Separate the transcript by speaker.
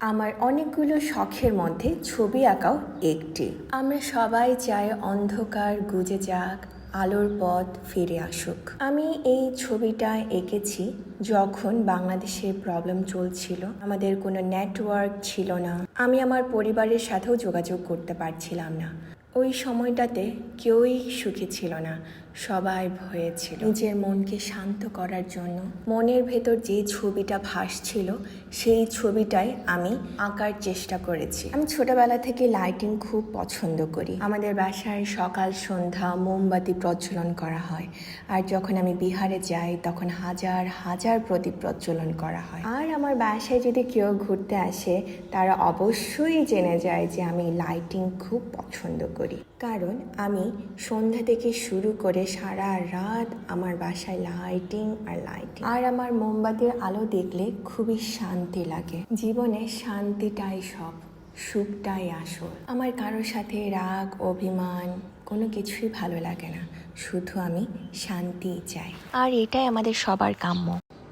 Speaker 1: আমার অনেকগুলো শখের মধ্যে ছবি আঁকাও একটি। আমরা সবাই চাই অন্ধকার গুজে যাক, আলোর পথ ফিরে আসুক। আমি এই ছবিটা এঁকেছি যখন বাংলাদেশে প্রবলেম চলছিল, আমাদের কোনো নেটওয়ার্ক ছিল না। আমি আমার পরিবারের সাথেও যোগাযোগ করতে পারছিলাম না। ওই সময়টাতে কেউই সুখী ছিল না, সবাই ভয়ে ছিল। নিজের মনকে শান্ত করার জন্য মনের ভেতর যে ছবিটা ভাসছিল, সেই ছবিটাই আমি আঁকার চেষ্টা করেছি। আমি ছোটবেলা থেকে লাইটিং খুব পছন্দ করি। আমাদের বাসায় সকাল সন্ধ্যা মোমবাতি প্রজ্বলন করা হয়। আর যখন আমি বিহারে যাই, তখন হাজার হাজার প্রদীপ প্রজ্বলন করা হয়। আর আমার বাসায় যদি কেউ ঘুরতে আসে, তারা অবশ্যই জেনে যায় যে আমি লাইটিং খুব পছন্দ করি। কারণ আমি সন্ধ্যা থেকে শুরু করে সারা রাত আমার বাসায় লাইটিং আর লাইটিং আর আমার মোমবাতির আলো দেখলে খুবই শান্তি লাগে। জীবনে শান্তিটাই সব, সুখটাই আসল। আমার কারোর সাথে রাগ, অভিমান, কোনো কিছুই ভালো লাগে না। শুধু আমি শান্তি চাই। আর এটাই আমাদের সবার কাম্য।